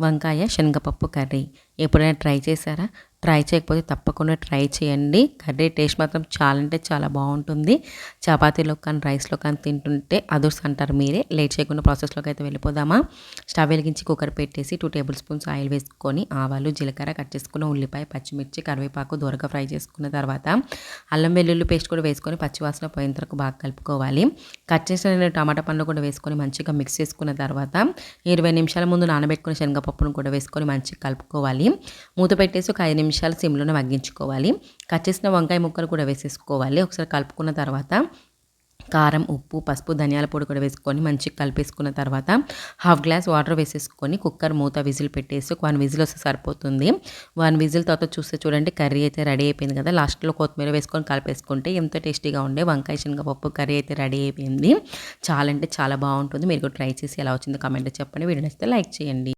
వంకాయ శనగపప్పు కర్రీ. ఎప్పుడైనా ట్రై చేశారా? ట్రై చేయకపోతే తప్పకుండా ట్రై చేయండి. కర్రీ టేస్ట్ మాత్రం చాలా అంటే చాలా బాగుంటుంది. చపాతీలో కానీ రైస్లో కానీ తింటుంటే అదుర్స్ అంటారు మీరే. లేట్ చేయకుండా ప్రాసెస్లోకి అయితే వెళ్ళిపోదామా? స్టవ్ వెలిగించి కుక్కర్ పెట్టేసి టూ టేబుల్ స్పూన్స్ ఆయిల్ వేసుకొని ఆవాలు జీలకర్ర కట్ చేసుకున్న ఉల్లిపాయ పచ్చిమిర్చి కరివేపాకు దూరగా ఫ్రై చేసుకున్న తర్వాత అల్లం వెల్లుల్లి పేస్ట్ కూడా వేసుకొని పచ్చివాసన పోయిన తర్వాత బాగా కలుపుకోవాలి. కట్ చేసిన టమాటా పండ్లు కూడా వేసుకొని మంచిగా మిక్స్ చేసుకున్న తర్వాత ఇరవై నిమిషాల ముందు నానబెట్టుకున్న శనగపప్పును కూడా వేసుకొని మంచిగా కలుపుకోవాలి. మూత పెట్టేసి ఒక ఐదు నిమిషాలు సిమ్లోనే మగ్గించుకోవాలి. కట్ చేసిన వంకాయ ముక్కలు కూడా వేసేసుకోవాలి. ఒకసారి కలుపుకున్న తర్వాత కారం ఉప్పు పసుపు ధనియాల పొడి కూడా వేసుకొని మంచిగా కలిపేసుకున్న తర్వాత హాఫ్ గ్లాస్ వాటర్ వేసేసుకొని కుక్కర్ మూత విజిల్ పెట్టేసి వన్ విజిల్ వస్తే సరిపోతుంది. వన్ విజిల్ తర్వాత చూస్తే చూడండి కర్రీ అయితే రెడీ అయిపోయింది కదా. లాస్ట్లో కొత్తిమీర వేసుకొని కలిపేసుకుంటే ఎంతో టేస్టీగా ఉండే వంకాయ శనగపప్పు కర్రీ అయితే రెడీ అయిపోయింది. చాలా అంటే చాలా బాగుంటుంది. మీరు కూడా ట్రై చేసి ఎలా వచ్చిందో కమెంట్ చెప్పండి. వీడియో నచ్చితే లైక్ చేయండి.